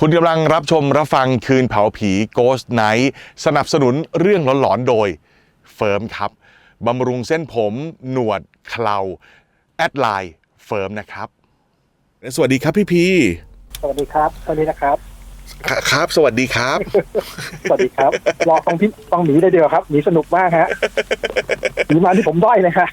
คุณกำลังรับชมรับฟังคืนเผาผี Ghost Night สนับสนุนเรื่องหลอนๆโดยเฟิร์มครับบำรุงเส้นผม หนวดเคราแอดไลน์เฟิร์มนะครับ สวัสดีครับพี่พีสวัสดีครับสวัสดีนะครับ ครับ สวัสดีครับ สวัสดีครับรอฟังพี่ฟังหมีได้เดียวครับหมีสนุกมากฮะ หมีมาที่ผมด้อยเลยฮะ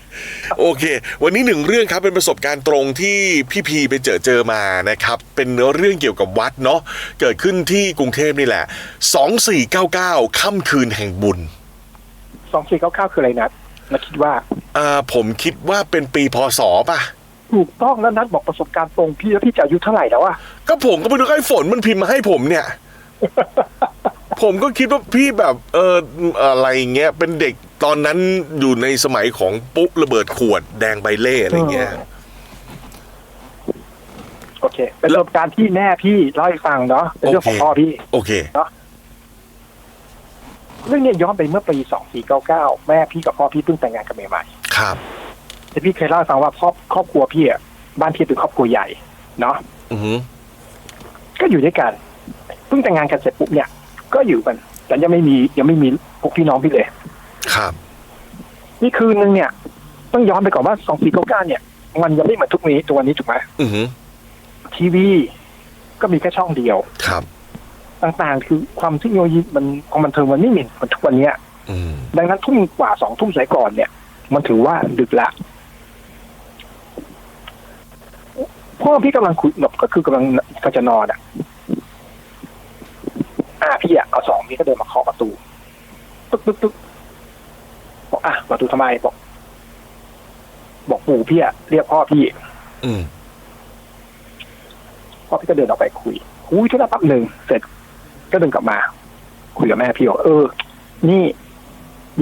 โอเค วันนี้หนึ่งเรื่องครับเป็นประสบการณ์ตรงที่พี่พีไปเจอเจอมานะครับ เป็นเรื่องเกี่ยวกับวัดเนาะเกิดขึ้นที่กรุงเทพนี่แหละ 2499ค่ำคืนแห่งบุญสองสี่เก้าเก้าคืออะไรนัดนัดคิดว่าอ่าผมคิดว่าเป็นปีพศป่ะถูกต้องแล้วนัดบอกประสบการณ์ตรงพี่แล้วพี่จะอายุเท่าไหร่แล้วอะก็ผมก็ไปดูไอ้ฝนมันพิมพ์มาให้ผมเนี่ย ผมก็คิดว่าพี่แบบเอออะไรเงี้ยเป็นเด็กตอนนั้นอยู่ในสมัยของปุ๊ระเบิดขวดแดงใบเล่อะไรเงี้ยโอเค เป็นประสบการณ์ที่แม่พี่เล่าให้ฟังเนาะเป็นเรื่องของโอเคพ่อพี่ โอเคเรื่องเนี้ยย้อนไปเมื่อปีสองสี่เก้าเก้าแม่พี่กับพ่อพี่เพิ่งแต่งงานกันใหม่ครับๆแต่พี่เคยเล่าให้ฟังว่าครอบครอบครัวพี่อะบ้านพี่เป็นครอบครัวใหญ่ เนาะอือหือก็อยู่ด้วยกันเพิ่งแต่งงานกันเสร็จปุ๊บเนี่ย ก็อยู่กัน แต่ยังไม่มียังไม่มีพวกพี่น้องพี่เลย ครับ นี่คืนนึงเนี่ย ต้องย้อนไปก่อนว่าสองปีเก้าเก้าเนี่ย มันยังไม่เหมือนทุกนี้ตัวนี้ถูกไหมอือหือทีวีก็มีแค่ช่องเดียว ครับ ต่างๆ คือความเทคโนโลยีมันความบันเทิงมันไม่เหมือนเหมือนทุกวันเนี้ยอืมดังนั้นทุ่มกว่าสองทุ่มสายก่อนเนี่ย มันถือว่าดึกละพ่อพี่กำลังคุยแบบก็คือกำลังก็จะนอนอะ อ่าพี่อะเอาสองพี่ก็เดินมาเคาะประตูตึ๊กตึ๊กตึ๊กบอกอะประตูทำไมบอก บอกปู่พี่อะเรียกพ่อพี่ อืมพ่อพี่ก็เดินออกไปคุยคุยชั่วแป๊บหนึ่งเสร็จ ก็เดินกลับมา คุยกับแม่พี่บอกเออ นี่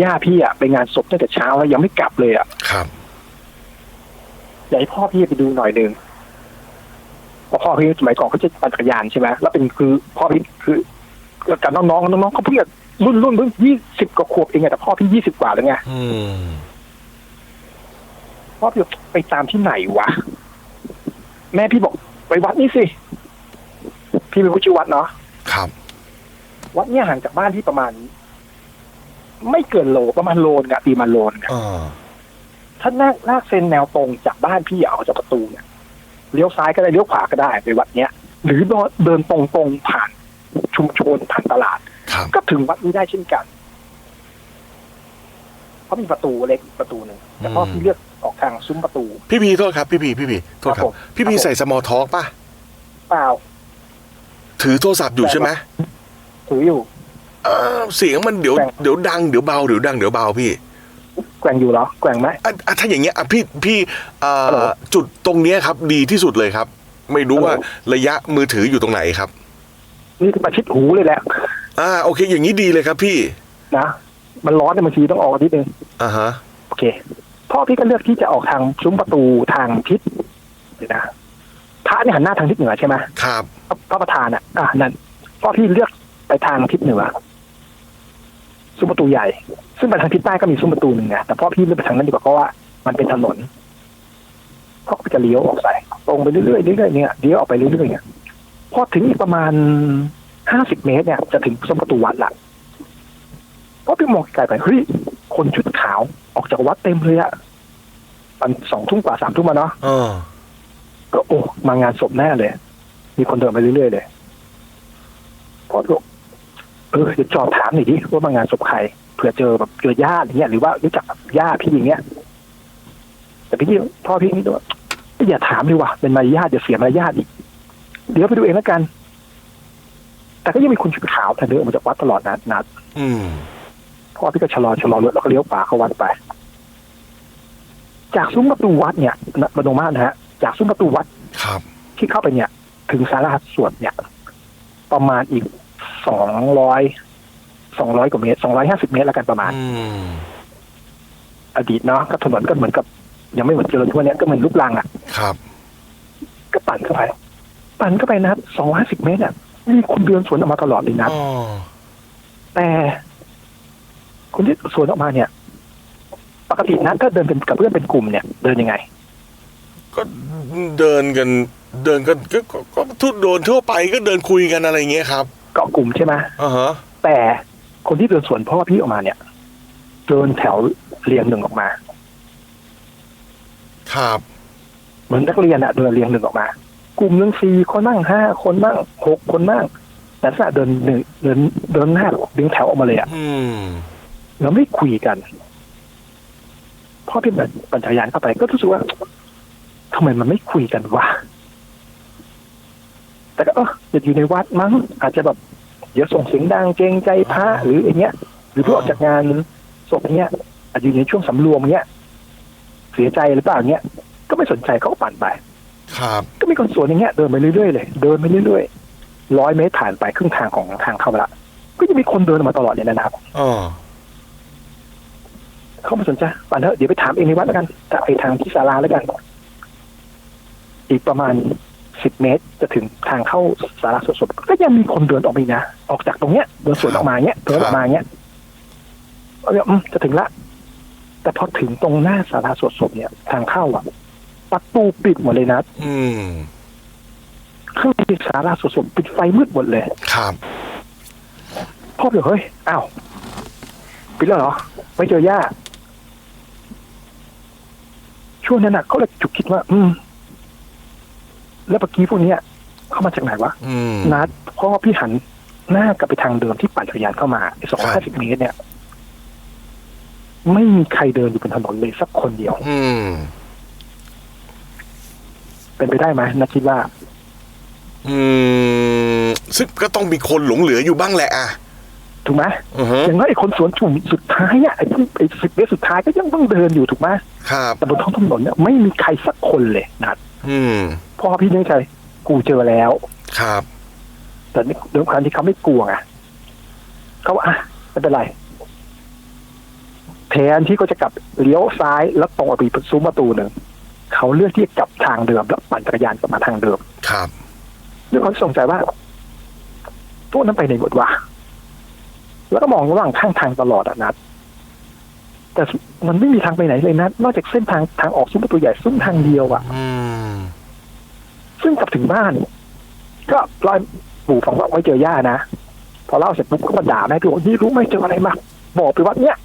ย่าพี่อะไปงานศพตั้งแต่เช้าแล้วยังไม่กลับเลยอะครับอยากให้พ่อพี่ไปดูหน่อยหนึ่งเพราะพ่อพี่สมัยก่อนเขาจะปั่นจักรยานใช่ไหมแล้วเป็นคือพ่อพี่คือ กับน้องๆน้องๆเขาเพิ่งจะรุ่นรุ่นเพิ่งยี่สิบกว่าขวบเองอะแต่พ่อพี่ยี่สิบกว่าแล้วไงอืมพ่อพี่บอกไปตามที่ไหนวะ แม่พี่บอก ไปวัดนี่สิ พี่เป็นผู้ชื่อวัดเนาะครับ วัดเนี่ยห่างจากบ้านที่ประมาณ ไม่เกินโลประมาณโลนงอะตีมาโลนงอะอ่าถ้าลากลากเส้นแนวตรงจากบ้านพี่ออกจากประตูเนี่ยเลี้ยวซ้ายก็ได้เลี้ยวขวาก็ได้ไปวัดเนี้ยหรือเดินตรงตรงๆผ่าน ชุมชนผ่านตลาดครับก็ถึงวัดนี้ได้เช่นกันเพราะมีประตูเล็กประตูหนึ่งแต่พ่อพี่เลือกออกทางซุ้มประตู พี่พีโทษครับ พี่พีพี่พีโทษคครัรับบผมพี่พีครับผมใส่สมอลท็อกป่ะเปล่า ถือโทรศัพท์อยู่ใช่ไหมถืออยู่อ่าเสียงมันเดี๋ยวแกว่งเดี๋ยวดังเดี๋ยวเบาเดี๋ยวดังเดี๋ยวเบาพี่แกว่งอยู่เหรอแกว่งไหมอะอะถ้าอย่างเงี้ยอะพี่พี่อ่ฮัลโหลาจุดตรงเนี้ยครับ ดีที่สุดเลยครับ ไม่รู้ฮัลโหลว่าระยะมือถืออยู่ตรงไหนครับนี่คือ ประชิดหูเลยแหละ อ่าโอเค อย่างนี้ดีเลยครับพี่นะมันร้อนเนี่ยบางทีต้องออกนิดนึงอ่าฮะโอเค พ่อพี่ก็เลือกที่จะออกทางซุ้มประตูทางทิศเดี๋ยวนะพระเนี่ยหันหน้าทางทิศเหนือใช่ไหมครับพระพระประธานอะอะนั่นพ่อพี่เลือกไปทางทิศเหนือซุ้มประตูใหญ่ ซึ่งไปทางทิศใต้ก็มีซุ้มประตูหนึ่งนะแต่พ่อพี่เลือกไปทางนั้นดีกว่าเพราะว่ามันเป็นถนนพ่อก็จะเลี้ยวออกไปตรงไปเรื่อยๆเรื่อยๆเนี่ยเลี้ยวออกไปเรื่อยๆเนี่ย พอถึงอีกประมาณห้าสิบเมตรเนี่ย จะถึงซุ้มประตูวัดละพ่อพี่มองไกลไปเฮ้ยคนชุดขาวออกจากวัดเต็มเลยอะมันสองทุ่มกว่าสามทุ่มมาเนาะอ๋อก็โอ้มางานศพแน่เลย มีคนเดินไปเรื่อยๆเลยพอบอกเออเดี๋ยวจอดถามหน่อยดิว่ามางานศพใครเผื่อเจอแบบเจอญาติอย่างเงี้ยหรือว่ารู้จักกับญาติพี่อย่างเงี้ยแต่พี่พ่อพี่นี่ว่าอย่าถามเลยว่ะเป็นมารยาทเดี๋ยวเสียมารยาทอีก เดี๋ยวไปดูเองแล้วกัน แต่ก็ยังมีคนชุดขาวแต่เดินออกมาจากวัดตลอดนะนัดอืมพ่อพี่ก็ชะลอชะลอรถแล้วก็เลี้ยวขวาเข้าวัดไป จากซุ้มประตูวัดเนี่ยนะบรรมานะฮะ จากซุ้มประตูวัดครับ ที่เข้าไปเนี่ย ถึงสาราสวดเนี่ย ประมาณอีกสองร้อยสองร้อยกว่าเมตรสองร้อยห้าสิบเมตรแล้วกันประมาณอืมอดีตเนาะก็ถนนก็เหมือนกับ ยังไม่เหมือนเจริญทั่วเนี้ยก็เหมือนลูกรังอะ ครับ ก็ปั่นเข้าไป ปั่นเข้าไปนะสองร้อยสิบเมตรอะมีคนเดินสวนออกมาตลอดเลยนะอ๋อแต่คนที่สวนออกมาเนี่ย ปกตินะถ้าเดินเป็นกับเพื่อนเป็นกลุ่มเนี่ย เดินยังไง ก็เดินกัน เดินกันก็ก็ก็ทุกโดนทั่วไปก็เดินคุยกันอะไรอย่างเงี้ยครับเกาะกลุ่มใช่ไหมอ่าฮะแต่คนที่เดินสวนพ่อพี่ออกมาเนี่ย เดินแถวเรียงหนึ่งออกมา ครับ เหมือนนักเรียนอะเดินเรียงหนึ่งออกมา กลุ่มหนึ่งสี่คนนั่งห้าคนนั่งหกคนนั่งแต่ลักษณะเดินหนึ่งเดินเดินหน้าดึงแถวออกมาเลยอะอืมแล้วไม่คุยกันพ่อพี่แบบปัญญายานเข้าไป ก็รู้สึกว่าทำไมมันไม่คุยกันวะแต่ก็เออจะอยู่ในวัดมั้ง อาจจะแบบเดี๋ยวส่งเสียงดังเกรงใจพระหรืออย่างเงี้ย หรือเพื่อออกจากงานศพอย่างเงี้ย อาจจะอยู่ในช่วงสำรวมเงี้ย เสียใจหรือเปล่าเงี้ย ก็ไม่สนใจเขาก็ปั่นไป ครับก็มีคนสวนอย่างเงี้ยเดินไปเรื่อยๆเลยเดินไปเรื่อยๆร้อยเมตรผ่านไปครึ่งทางของทางเข้าไปละก็จะมีคนเดินออกมาตลอดเนี่ยนะครับอ๋อเขาไม่สนใจปั่นเถอะเดี๋ยวไปถามเองในวัดแล้วกันแต่ไปทางที่ศาลาแล้วกัน อีกประมาณสิบเมตรจะถึงทางเข้าศาลาสวดศพก็ยังมีคนเดินออกไปอีกนะออกจากตรงเนี้ยเดินสวนออกมาเนี้ยเดินออกมาเนี้ยเอาเนี่ยอืมจะถึงละ แต่พอถึงตรงหน้าศาลาสวดศพเนี่ย ทางเข้าอะ ประตูปิดหมดเลยนะอืมข้างในศาลาสวดศพปิดไฟมืดหมดเลย ครับพ่อบอกเฮ้ยอ้าวปิดแล้วเหรอ ไม่เจอย่าช่วงนั้นน่ะเขาเลยจุกคิดว่า อืม แล้วเมื่อกี้พวกเนี้ยเข้ามาจากไหนวะอืมนัดพ่อพี่หันหน้ากลับไปทางเดิมที่ปั่นจักรยานเข้ามาสองร้อยห้าสิบเมตรเนี่ย ไม่มีใครเดินอยู่บนถนนเลยสักคนเดียว อืม เป็นไปได้ไหมนัดคิดว่า อืม ซึ่งก็ต้องมีคนหลงเหลืออยู่บ้างแหละอะถูกไหมอือฮะอย่างน้อยไอ้คนสวนจุ่มสุดท้ายอะไอ้ที่ไอ้สิบเมตรสุดท้ายก็ยังต้องเดินอยู่ถูกไหมครับแต่บนท้องถนนเนี่ยไม่มีใครสักคนเลยนัดอืมพ่อพี่นึกใจกูเจอแล้ว ครับ แต่นี่เรื่องการที่เขาไม่กลัวไงเขาว่าอะไม่เป็นไรแทนที่เขาจะกลับเลี้ยวซ้ายแล้วตรงออกไปซุ้มประตูหนึ่ง เขาเลือกที่จะกลับทางเดิมแล้วปั่นจักรยานกลับมาทางเดิม ครับด้วยความสงสัยว่าตัวนั้นไปไหนหมดวะแล้วก็มองระหว่างข้างทางตลอดอะนัด แต่มันไม่มีทางไปไหนเลยนะ นอกจากเส้นทางทางออกซุ้มประตูใหญ่ซุ้มทางเดียวอะอืมซึ่งกลับถึงบ้าน ก็เล่าให้ปู่ฟังว่าไม่เจอย่านะ พอเล่าเสร็จปุ๊บก็มาด่าแม่พี่บอกนี่รู้ไหมเจออะไรมาบอกไปว่าเนี้ย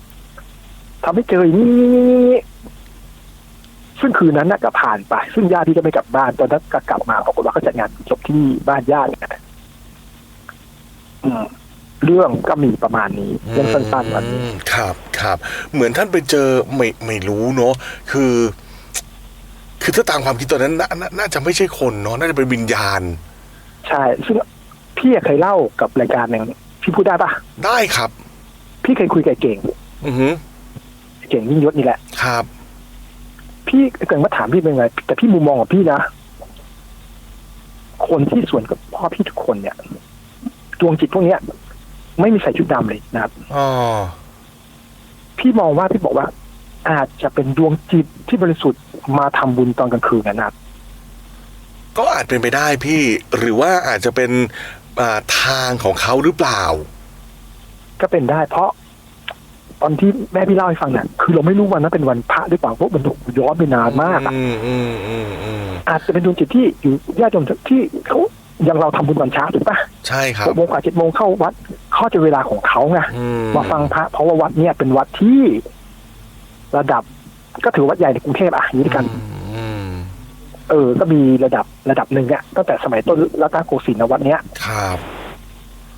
ทำให้เจออย่างนี้ ซึ่งคืนนั้นน่ะก็ผ่านไป ซึ่งญาติที่ก็ไม่กลับบ้าน ตอนนั้นก็กลับมาปรากฏว่าเขาจัดงานศพที่บ้านญาติเนี่ยอืมเรื่องก็มีประมาณนี้เรื่องสั้นๆวันนี้อืมครับครับเหมือนท่านไปเจอไม่ไม่รู้เนาะคือ คือถ้าตามความคิดตอนนั้นนานาน่าจะไม่ใช่คนเนาะน่าจะเป็นวิญญาณ ใช่ซึ่งพี่เคยเล่ากับรายการหนึ่งพี่พูดได้ปะได้ครับ พี่เคยคุยกับไอ้เก่ง อือฮึเก่งยิ่งยศนี่แหละครับ พี่เกิดมาถามพี่เป็นไง แต่พี่มุมมองของพี่นะคนที่ส่วนกับพ่อพี่ทุกคนเนี่ยดวงจิตพวกเนี้ย ไม่มีใส่ชุดดำเลยนะครับอ๋อพี่มองว่าพี่บอกว่า อาจจะเป็นดวงจิตที่บริสุทธิ์มาทำบุญตอนกลางคืนนะนะครับก็อาจเป็นไปได้พี่ หรือว่าอาจจะเป็นอ่าทางของเขาหรือเปล่า ก็เป็นได้เพราะ ตอนที่แม่พี่เล่าให้ฟังเนี่ยคือเราไม่รู้วันนั้นเป็นวันพระหรือเปล่าเพราะมันถูกย้อนไปนานมากอะอืมอืมอืมอืมอาจจะเป็นดวงจิตที่อยู่ญาติโยมที่เขาอย่างเราทำบุญวันเช้าถูกปะใช่ครับหกโมงกว่าเจ็ดโมงเข้าวัดเข้าจะเวลาของเขาไงอืมาฟังพระเพราะว่าวัดเนี่ยเป็นวัดที่ระดับ ก็ถือวัดใหญ่ในกรุงเทพอะอย่างนี้ด้วยกันอืมเออ ก็มีระดับระดับหนึ่งอะตั้งแต่สมัยต้นรัตนโกสินทร์นะวัดเนี้ยครับ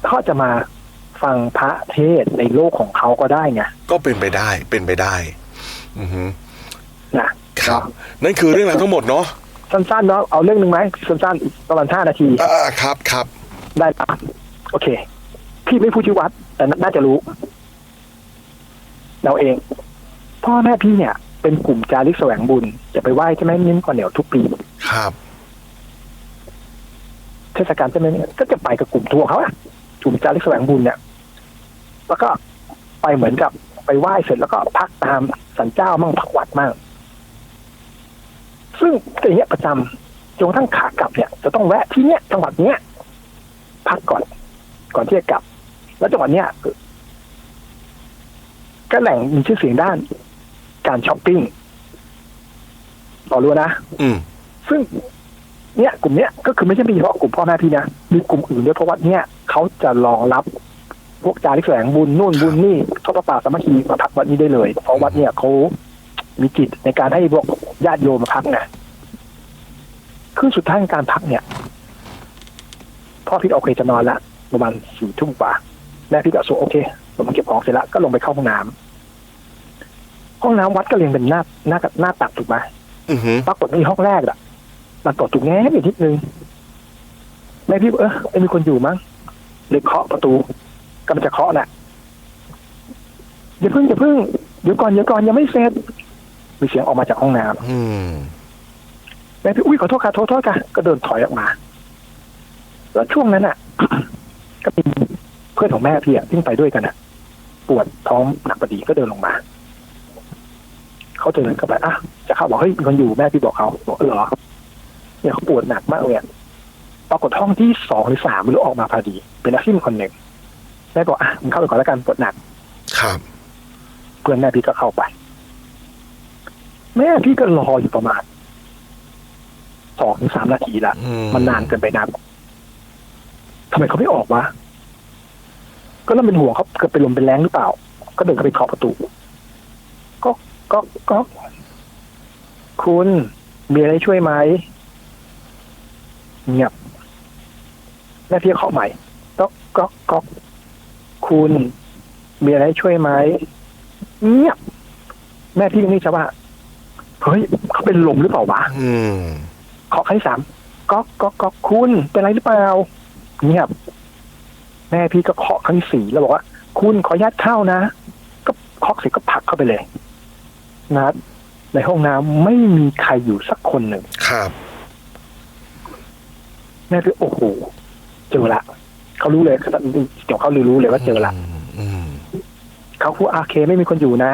เขาจะมา ฟังพระเทศน์ในโลกของเขาก็ได้ไงก็เป็นไปได้เป็นไปได้ อือฮึนะครับ นั่นคือเรื่องราวทั้งหมดเนาะสั้นๆเนาะเอาเรื่องหนึ่งไหมสั้นๆประมาณห้านาทีอ่าครับครับได้ปะโอเค พี่ไม่พูดชื่อวัด แต่น่าจะรู้ เราเอง พ่อแม่พี่เนี่ย เป็นกลุ่มจาริกแสวงบุญ จะไปไหว้ใช่ไหมนิ้มก่อนเหนียวทุกปี ครับเทศกาลใช่ไหมเนี่ยก็จะไปกับกลุ่มทัวร์เขาอะกลุ่มจาริกแสวงบุญเนี่ย แล้วก็ไปเหมือนกับไปไหว้เสร็จแล้วก็พักตามสันเจ้ามั่งพักวัดมั่งซึ่งอย่างเงี้ยประจำจนกระทั่งขากลับเนี่ย จะต้องแวะที่เนี้ยจังหวัดเนี้ยพักก่อน ก่อนที่จะกลับ แล้วจังหวัดเนี้ยก็แหล่งมีชื่อเสียงด้าน การช้อปปิ้งต่อรู้นะอืมซึ่งเนี่ยกลุ่มเนี้ยก็คือไม่ใช่มีเฉพาะกลุ่มพ่อแม่พี่นะมีกลุ่มอื่นด้วยเพราะวัดเนี้ยเขาจะรองรับ พวกจาริกแสวงบุญนู่นบุญนี่ทอดพระป่าสามัคคีมาพักวัดนี้ได้เลย เพราะวัดเนี่ยเขามีจิตในการให้พวกญาติโยมมาพักไงคือสุดท้ายของการพักเนี่ย พ่อพี่โอเคจะนอนละประมาณสี่ทุ่มกว่าแม่พี่ก็สวโอเคลงมาเก็บของเสร็จแล้วก็ลงไปเข้าห้องน้ำห้องน้ำวัดก็เรียงเป็นหน้าหน้าหน้าตักถูกไหมอือหือปรากฏในห้องแรกอะมันตดถูกแง้มอีกนิดนึงแม่พี่เออไอ้มีคนอยู่มั้งเลยเคาะประตู กำลังจะเคาะน่ะอย่าเพิ่งอย่าเพิ่งเดี๋ยวก่อนเดี๋ยวก่อนยังไม่เสร็จมีเสียงออกมาจากห้องน้ำอืมแม่พี่อุ้ยขอโทษค่ะขอโทษค่ะก็เดินถอยออกมา แล้วช่วงนั้นอะ ก็มีเพื่อนของแม่พี่อะที่งไปด้วยกันอะ ปวดท้องหนักพอดีก็เดินลงมาเขาเดินเข้าไปอะจะเข้าบอกเฮ้ยมีคนอยู่แม่พี่บอกเขาบอกเออเหรอเนี่ยเขาปวดหนักมากเลยอะปรากฏห้องที่สองหรือสามไม่รู้ออกมาพอดี เป็นนักซิ่งคนหนึ่งแม่บอกอะมึงเข้าไปก่อนแล้วกันปวดหนัก ครับ เพื่อนแม่พี่ก็เข้าไป แม่พี่ก็รออยู่ประมาณสองถึงสามนาทีละอืมันนานเกินไปนักทำไมเขาไม่ออกวะก็เริ่มเป็นห่วงเขาเกิดเป็นลมเป็นแรงหรือเปล่า ก็เดินเข้าไปเคาะประตู ก็ก็ก็ คุณมีอะไรช่วยไหมเงียบแม่พี่เคาะใหม่ก็ก็ก็ คุณมีอะไรช่วยไหมเงียบแม่พี่ก็นี่จะว่าเฮ้ยเขาเป็นลมหรือเปล่าวะอืมเคาะครั้งที่สามก๊อกก๊อกก๊อกคุณเป็นไรหรือเปล่าเงียบแม่พี่ก็เคาะครั้งที่สี่แล้วบอกว่า คุณขออนุญาตเข้านะ ก็เคาะเสร็จก็ผลักเข้าไปเลยนะในห้องน้ำไม่มีใครอยู่สักคนหนึ่งครับแม่พี่โอ้โหเจอละ เขารู้เลยเดี๋ยวเขารู้เลยว่าเจอละอืมเขาพูดอาเคไม่มีคนอยู่นะ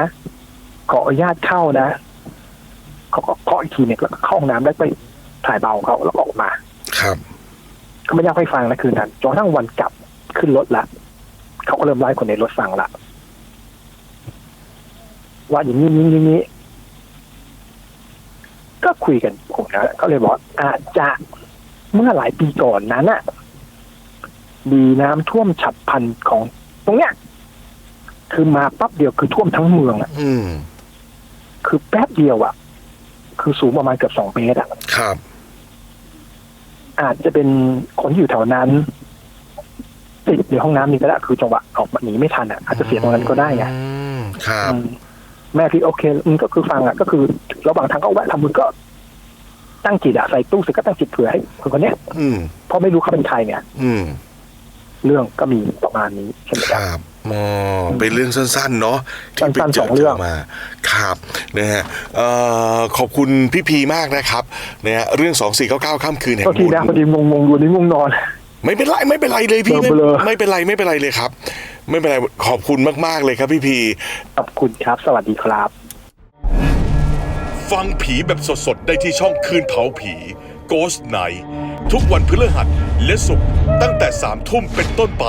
ขออนุญาตเข้านะเขาก็เคาะอีกทีเนี่ยแล้วก็เข้าห้องน้ำแล้วไปถ่ายเบาเขาแล้วออกมา ครับก็ไม่อยากให้ฟังนะคืนนั้นจนกระทั่งวันกลับขึ้นรถละเขาก็เริ่มไล่คนในรถฟังละว่าอย่างนี้นี้นี้นี้ก็คุยกันผมนะก็เลยบอกว่าอาจจะเมื่อหลายปีก่อนนั้นน่ะ มีน้ำท่วมฉับพลันของตรงเนี้ย คือมาปั๊บเดียวคือท่วมทั้งเมืองอะอืมคือแป๊บเดียวอะ คือสูงประมาณเกือบสองเมตรอะครับ อาจจะเป็นคนที่อยู่แถวนั้นติดในห้องน้ำนี่ก็ได้คือจังหวะออกมาหนีไม่ทันอะอาจจะเสียตรงนั้นก็ได้ไงอืมครับอืมแม่พี่โอเคอืมก็คือฟังอะ ก็คือระหว่างทางก็แวะทำบุญก็ตั้งจิตอะใส่ตู้เสร็จก็ตั้งจิตเผื่อให้คนคนเนี้ยอืมเพราะไม่รู้เขาเป็นใครเนี่ย อืม เรื่องก็มีประมาณนี้ใช่ไหมคครับรับอ๋อเป็นเรื่องสั้นๆ เนาะที่ไปสั้นๆเจสองเรื่องมาครับนะฮะเอ่อขอบคุณพี่พีมากนะครับนะฮะเรื่อง2499ข้ามคืนแห่งก็ทีบุญนะพอดีงงงๆอยู่นี่งงนอน ไม่เป็นไรไม่เป็นไรเลยพี่ไม่เบลอๆไม่เป็นไรไม่เป็นไรเลยครับ ไม่เป็นไรขอบคุณมากๆเลยครับพี่พีขอบคุณครับ สวัสดีครับ ฟังผีแบบสดๆ ได้ที่ช่องคืนเผาผี Ghost Night ทุกวันพฤหัส และศุกร์ตั้งแต่3ทุ่มเป็นต้นไป